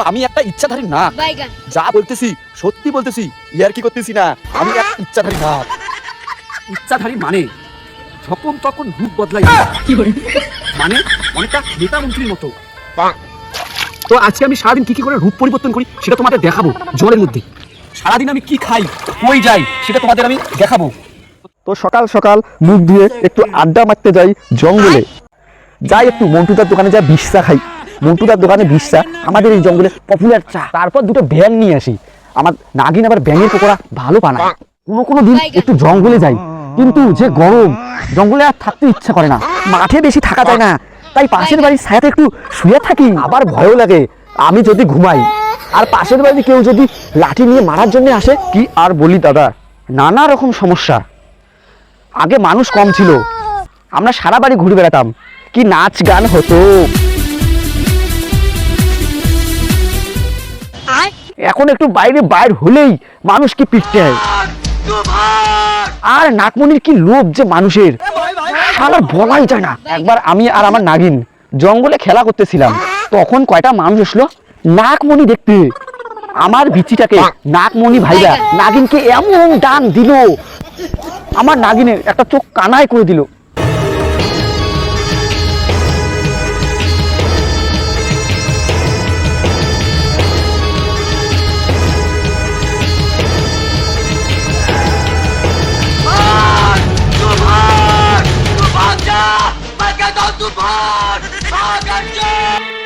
তো আমি একটা ইচ্ছাধারী না। যা বলতেছি সত্যি বলতেছি ইয়ার কি করতেছি না? আমি এক ইচ্ছাধারী না। ইচ্ছাধারী মানে যখন তখন রূপ বদলাই। মানে অনেকটা নেতা মন্ত্রীর মতো। তো আজকে আমি সারাদিন কি কি করে রূপ পরিবর্তন করি সেটা তোমাদের দেখাবো জলের মধ্যে। সারাদিন আমি কি খাই কই যাই সেটা তোমাদের আমি দেখাবো। তো সকাল সকাল মুখ ধুয়ে একটু আড্ডা মারতে যাই জঙ্গলে। যাই একটু মন্টুদার দোকানে যা বিষচা খাই। মন্টুদার দোকানে বিষচা আমাদের এই জঙ্গলে পপুলার চা। তারপর দুটো ব্যাং নিয়ে আসি। আমার নাগিন আবার ব্যাঙের পকোড়া ভালো বানায়। কোনো কোনো দিন একটু জঙ্গলে যাই। কিন্তু যে গরম, জঙ্গলে আর থাকতে ইচ্ছা করে না। মাঠে বেশি থাকা যায় না। তাই পাশের বাড়ির ছায়াতে একটু শুয়ে থাকি। আবার ভয়ও লাগে। আমি যদি ঘুমাই, আর পাশের বাড়ি কেউ যদি লাঠি নিয়ে মারার জন্য আসে, কি আর বলি দাদা? নানা রকম সমস্যা। আগে মানুষ কম ছিল। আমরা সারা বাড়ি ঘুরে বেড়াতাম। কি নাচ গান হতো। এখন একটু বাইরে বাইর হলেই মানুষ কি পিটতে হয়? আর নাকমনির কি লোভ যে মানুষের? শালার বলাই যায় না। একবার আমি আর আমার নাগিন জঙ্গলে খেলা করতেছিলাম, তখন কয়টা মানুষ আসলো? নাকমণি দেখতে। আমার বিচিটাকে নাকমণি ভাইরা নাগিনকে এমন ডান দিল। আমার নাগিনের একটা চোখ কানায় করে দিল। 啊擦干净